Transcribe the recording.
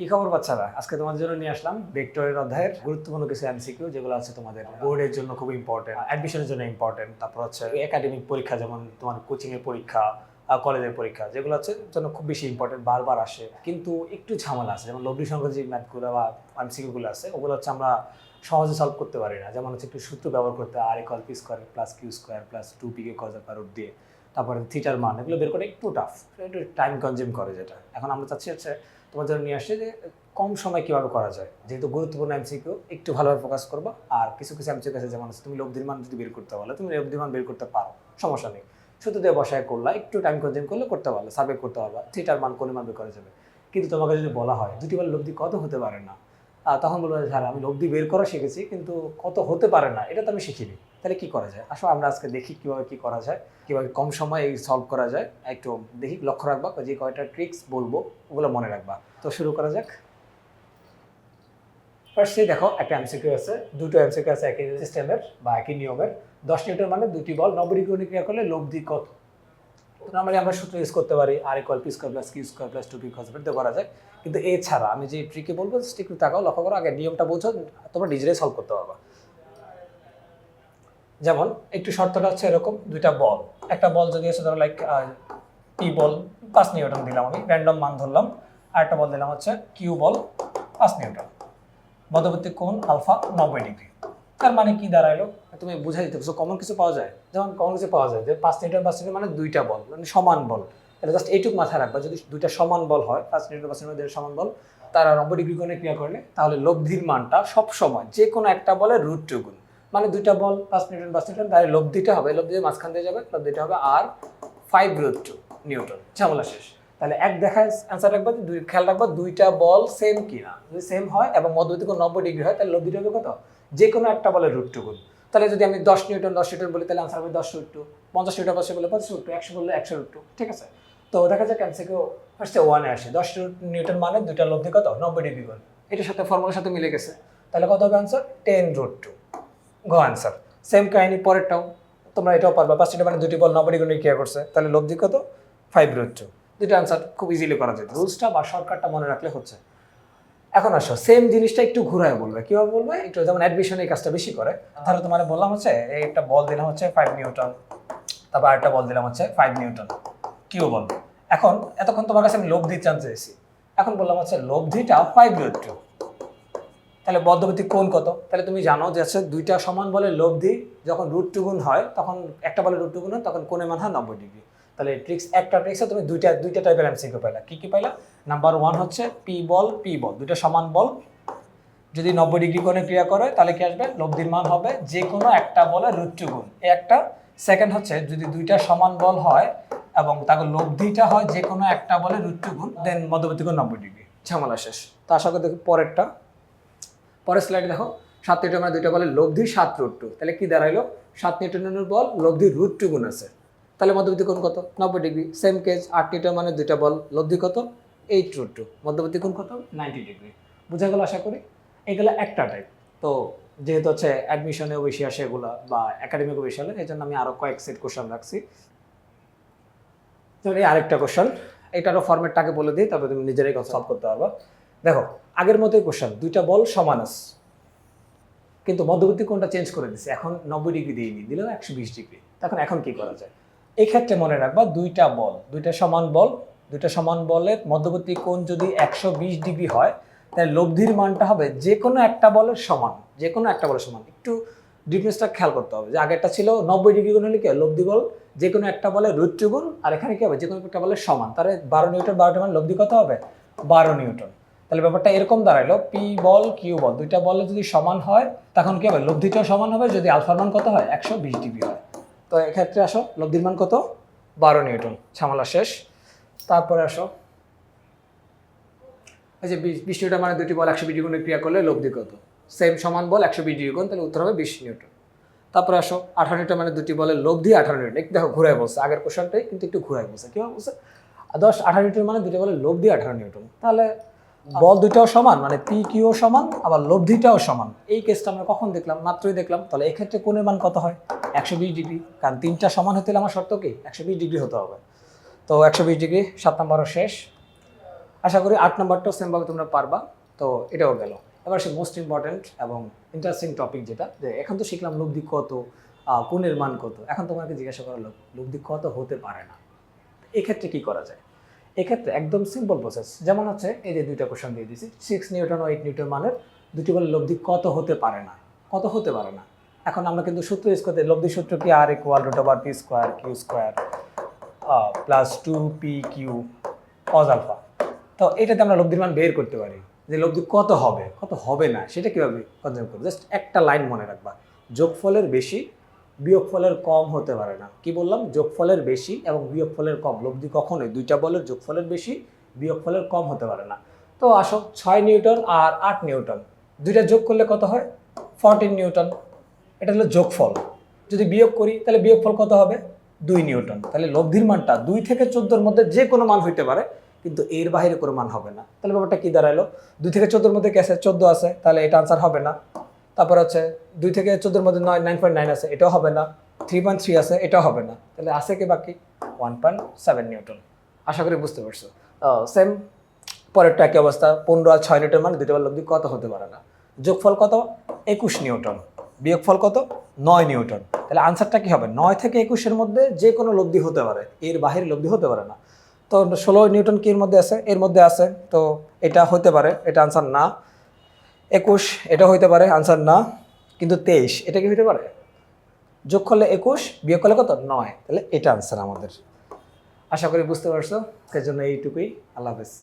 কি খবর বাচ্চারা? আজকে তোমাদের জন্য নিয়ে আসলাম ভেক্টরের অধ্যায়ের গুরুত্বপূর্ণ কিছু এমসিকিউ যেগুলো আছে তোমাদের বোর্ডের জন্য খুব ইম্পর্টেন্ট অ্যাডমিশনের জন্য ইম্পর্টেন্ট তারপর হচ্ছে একাডেমিক পরীক্ষা যেমন তোমার কোচিং এর পরীক্ষা কলেজের পরীক্ষা, যেগুলো আছে জন্য খুব বেশি ইম্পর্টেন্ট বারবার আসে। কিন্তু একটু ঝামেলা আছে, যেমন লব্ধি সংখ্যা যে ম্যাথগুলো বা এমসিকিউ গুলো আছে, ওগুলো হচ্ছে আমরা সহজে সলভ করতে পারি না। যেমন হচ্ছে একটু সূত্র ব্যবহার করতে R equal P square plus Q square plus two P Q cos আপার দিয়ে। তারপরে থিটার মান, এগুলো বের করে একটু টাফ একটু টাইম কনজিউম করে যেটা। এখন আমরা চাচ্ছি হচ্ছে তোমার জন্য নিয়ে আসছে যে কম সময় কীভাবে করা যায়। যেহেতু গুরুত্বপূর্ণ এমসিকিউ একটু ভালোভাবে ফোকাস করবা। আর কিছু কিছু এমসিকিউ আছে, যেমন তুমি লব্ধির মান যদি বের করতে পারো তুমি লব্ধির মান বের করতে পারো, সমস্যা নেই। শুধু দিয়ে বসায় করলা, একটু টাইম কনজিউম করলে করতে পারলে সার্ভে করতে পারবা, থিটার মান কোন মান বের করা যাবে। কিন্তু তোমাকে যদি বলা হয় দুটি বার লব্ধি কত হতে পারে না? তখন বলব স্যার আমি লব্ধি বের করা শিখেছি, কিন্তু কত হতে পারে না? এটা তো আমি শিখিনি। তাহলে কি করা যায়? আসো, আমরা আজকে দেখি কীভাবে কি করা যায়, কীভাবে কম সময়ে সলভ করা যায়। একটু দেখি, লক্ষ্য রাখবা, যে কয়টা ট্রিক্স বলব, ওগুলো মনে রাখবা। তো শুরু করা যাক। ফার্স্টে দেখো, একটা এমসিকিউ আছে, দুটো এমসিকিউ আছে একই সিস্টেমের বা একই নিয়মের। দশ নিউটন মানে দুটি বল ডিগ্রি ক্রিয়া করলে লব্ধি কত? নর্মালি আমরা সূত্র ইউজ করতে পারি R equal P square plus Q square plus two P কসবেট করা যায়। কিন্তু এছাড়া আমি যে ট্রিকে বলব just একটু তাকাও, লক্ষ্য করো, আগে নিয়মটা বোঝো, তোমরা নিজেরাই সলভ করতে পারবা। যেমন, একটু শর্তটা হচ্ছে এরকম, দুইটা বল। একটা বল যদি আছে ধরো লাইক পি বল, পাঁচ নিউটন দিলাম আমি র্যান্ডম মান ধরলাম, আর একটা বল দিলাম হচ্ছে কিউ বল, পাঁচ নিউটন। মধ্যবর্তী কোণ আলফা নব্বই ডিগ্রি। তার মানে কি দাঁড়াইলো? তুমি বুঝাই দিতে পারছ কমন কিছু পাওয়া যায়? যেমন কমন কিছু পাওয়া যায়, যে পাঁচ নিউটন পাঁচ নিউটন মানে দুইটা বল মানে সমান বল। তাহলে জাস্ট এইটুকু মাথায় রাখবা, যদি দুইটা সমান বল হয়, পাঁচ নিউটন পাঁচ নিউটন সমান বল, তারা নব্বই ডিগ্রি কোণে ক্রিয়া করলে, তাহলে লব্ধির মানটা সব সময় যে কোনো একটা বলে রুট টু গুণ। মানে দুইটা বল, পাঁচ নিউটন পাঁচ নিউটন, তাহলে লব্ধিটা হবে লব্ধি মাঝখান দিয়ে যাবে লব্ধিটা হবে R five root two newton. ঝামেলা শেষ। তাহলে এক দেখায় অ্যান্সার রাখবা দুই খেয়াল রাখবা দুইটা বল সেম কিনা। যদি সেম হয় এবং মধ্যবর্তী কোণ নব্বই ডিগ্রি হয়, তাহলে লব্ধিটা হবে কত? যে কোনো একটা বলের রুট টু গুণ তাহলে যদি আমি দশ নিউটন দশ নিউটন বলি, তাহলে আনসার হবে দশ রুট টু পঞ্চাশ নিউটন পাশে বলে পঞ্চাশ রুট টু একশো বললে একশো রুট টু ঠিক আছে? তো দেখা যাক এমসিকিউ ফার্স্টে ওয়ানে আসে। দশ নিউটন মানে দুইটা লব্ধি কত? নব্বই ডিগ্রি কোণ এটার সাথে ফর্মুলার সাথে মিলে গেছে। তাহলে কত হবে আনসার টেন রুট টু গো আনসার সেম কাহিনী পরেরটাও। তোমরা এটাও পারবা। পাঁচটা মানে দুটি বল ডিগ্রি ক্রিয়া করছে। তাহলে লব্ধি কত? ফাইভ রুট টু দুটো আনসার খুব ইজিলি করা যেত। রুলসটা বা শর্টকাটটা মনে রাখলে হচ্ছে। এখন আসো সেম জিনিসটা একটু ঘুরায় বলবে। কীভাবে বলবে? একটু যেমন অ্যাডমিশন এই কাজটা বেশি করে। তাহলে তোমার বললাম হচ্ছে এই একটা বল দিলাম হচ্ছে ফাইভ নিউটন তারপর আরেকটা বল দিলাম হচ্ছে ফাইভ নিউটন কিউ বল। এখন এতক্ষণ তোমার কাছে আমি লব্ধি চান চেয়েছি এখন বললাম হচ্ছে লব্ধিটা ফাইভ রুট টু তাহলে মধ্যবর্তী কোণ কত? তাহলে তুমি জানো যে হচ্ছে দুইটা সমান বলে লব্ধি যখন রুট টু গুণ হয়, তখন একটা বলে রুট টু গুণ হয়, তখন কোণের মান হয় নব্বই ডিগ্রি। তাহলে ট্রিক্স একটা ট্রিক্সে তুমি দুইটা দুইটা টাইপের এমসিকিউ পাইলা। কি কি পাইলা? নাম্বার ওয়ান হচ্ছে পি বল পি বল, দুইটা সমান বল। যদি নব্বই ডিগ্রি কোণে ক্রিয়া করে, তাহলে কি আসবে? লব্ধির মান হবে যে কোনো একটা বলে রুট টু গুণ। এই একটা। সেকেন্ড হচ্ছে যদি দুইটা সমান বল হয় এবং তাকে লব্ধিটা হয় যে কোনো একটা বলে রুট টু গুণ দেন মধ্যবর্তী কোণ নব্বই ডিগ্রি। ঝামেলা শেষ। তো আশা করি দেখি পরেরটা। পরের স্লাইডে দেখো। সাত নিউটন মানে দুইটা বলে লব্ধি সাত রুট টু তাহলে কি দাঁড়াইলো? সাত নিউটনের বল, লব্ধি রুট টু গুণ আছে। তাহলে মধ্যবর্তী কোণ কত? নব্বই ডিগ্রি। সেম কেজ আট নিউটন মানে দুইটা বল, লব্ধি কত? এইট রুট টু মধ্যবর্তী কোণ কত? Ninety degree. বুঝা গেল আশা করি? এগুলো একটা টাইপ তো যেহেতু হচ্ছে অ্যাডমিশনেও বেশি আসে এগুলা বা একাডেমিকও বেশি হলে এই জন্য আমি আরও কয়েক সেট কোশ্চেন রাখছি। তো এই আরেকটা কোশ্চেন এটারও ফর্মেটটাকে বলে দিই তবে তুমি নিজেরাই সলভ করতে পারবা। দেখো আগের মতোই কোশ্চেন দুইটা বল সমান আছে। কিন্তু মধ্যবর্তী কোণটা চেঞ্জ করে দিছে, এখন নব্বই ডিগ্রি দিয়ে দিই দিলেও একশো বিশ ডিগ্রি। তখন এখন কি করা যায়? এই ক্ষেত্রে মনে রাখবা দুইটা বল, দুইটা সমান বল, দুইটা সমান বলের মধ্যবর্তী কোণ যদি একশো বিশ ডিগ্রি হয়, তাহলে লব্ধির মানটা হবে যে কোনো একটা বলের সমান যে কোনো একটা বলের সমান। একটু ডিফারেন্সটা খেয়াল করতে হবে যে আগেরটা ছিল নব্বই ডিগ্রি গুণ হলে কি লব্ধি বল যে কোনো একটা বলে টু আর এখানে কি হবে? যে কোনো একটা বলের সমান। তাহলে বারো নিউটন বারোটা মানে লব্ধি কত হবে? বারো নিউটন। তাহলে ব্যাপারটা এরকম দাঁড়াইলো পি বল কিউ বল, দুইটা বলে যদি সমান হয়, তখন কি হবে? লব্ধিটাও সমান হবে, যদি আলফার মান কত হয়? একশো বিশ ডিগ্রি হয়। তো এক্ষেত্রে আসো, লব্ধির মান কত? বারো নিউটন। ঝামেলা শেষ। তারপরে আসো। এই যে বিশ- বিশ নিউটন মানে দুটি বল একশো বিশ ডিগ্রি ক্রিয়া করলে লব্ধি কত? সেম সমান বল, একশো বিশ কোণ তাহলে উত্তর হবে বিশ নিউটন। তারপরে আসো, আঠারো নিউটন মানে দুটি বলে লব্ধি, আঠারো নিউটন। একটু দেখো ঘুরাই বলছে। আগের কোশ্চেনটাই কিন্তু একটু ঘুরাই বলছে। কীভাবে বলছে? দশ, আঠারো নিউটন মানে দুটি বলে লব্ধি, আঠারো নিউটন। তাহলে বল দুইটাও সমান মানে পি কিউও সমান আবার লব্ধিটাও সমান। এই কেসটা আমরা কখন দেখলাম? মাত্রই দেখলাম। তাহলে এক্ষেত্রে কোণের মান কত হয়? একশো বিশ ডিগ্রি। কারণ তিনটা সমান হতে হলে আমার শর্ত কি? একশো বিশ ডিগ্রি হতে হবে। তো একশো বিশ ডিগ্রি সাত নম্বরও শেষ। আশা করি আট নম্বরটাও সেমভাবে তোমরা পারবা। তো এটাও গেল। এবার সে মোস্ট ইম্পর্ট্যান্ট এবং ইন্টারেস্টিং টপিক যেটা যে এখন তো শিখলাম লব্ধি কত কোণের মান কত। এখন তোমাকে জিজ্ঞাসা করা লোক লব্ধি কত হতে পারে না? এক্ষেত্রে কি করা যায়? এক্ষেত্রে একদম সিম্পল প্রসেস যেমন হচ্ছে, এই যে দুইটা কোশ্চেন দিয়ে দিয়েছি সিক্স নিউটন ও এইট নিউটন মানের দুটি বলে লব্ধি কত হতে পারে না? কত হতে পারে না? এখন আমরা কিন্তু সূত্র ইউজ করতে লব্ধি সূত্র কি R equal root over P square Q square plus two P Q cos alpha তো এটাতে আমরা লব্ধির মান বের করতে পারি। যে লব্ধি কত হবে? কত হবে না? সেটা কীভাবে কনজিউম করব? জাস্ট একটা লাইন মনে রাখবা। যোগফলের বেশি বিয়োগফলের কম হতে পারে না। কি বললাম? যোগফলের বেশি এবং বিয়োগফলের কম। লব্ধি কখনোই, দুইটা বলের যোগফলের বেশি, বিয়োগফলের কম হতে পারে না। তো আসো, ছয় নিউটন আর আট নিউটন। দুইটা যোগ করলে কত হয়? Fourteen newton. এটা হলো যোগফল। যদি বিয়োগ করি, তাহলে বিয়োগফল কত হবে? দুই নিউটন। তাহলে লব্ধির মানটা দুই থেকে চোদ্দোর মধ্যে যে কোনো মান হইতে পারে, কিন্তু এর বাইরে কোনো মান হবে না। তাহলে ব্যাপারটা কি দাঁড়াল দুই থেকে চোদ্দোর মধ্যে কি আছে? চোদ্দ আছে। তাহলে এটা আনসার হবে না। তারপর হচ্ছে দুই থেকে চোদ্দোর মধ্যে নয় নাইন পয়েন্ট নাইন আছে, এটাও হবে না। থ্রি পয়েন্ট থ্রি আছে, এটাও হবে না। তাহলে আছে কি বাকি? One point seven newton. আশা করি বুঝতে পারছ। সেম পরেরটা একই অবস্থা, পনেরো আর ছয় নিউটন মানে দুটো লব্ধি কত হতে পারে না? যোগফল কত? একুশ নিউটন। বিয়োগফল কত? নয় নিউটন। তাহলে আনসারটা কি হবে? নয় থেকে একুশের মধ্যে যে কোনো লব্ধি হতে পারে। এর বাহির লব্ধি হতে পারে না। তো ষোলো নিউটন কি এর মধ্যে আছে? এর মধ্যে আছে। তো এটা হতে পারে, এটা আনসার না। একুশ, এটা হইতে পারে আনসার না, কিন্তু তেইশ, এটা কি হইতে পারে? যোগ করলে একুশ, বিয়োগ করলে কত? নয়, তাহলে এটা আনসার আমাদের। আশা করি বুঝতে পারছ সেজন্য এইটুকুই, আল্লাহ হাফেজ।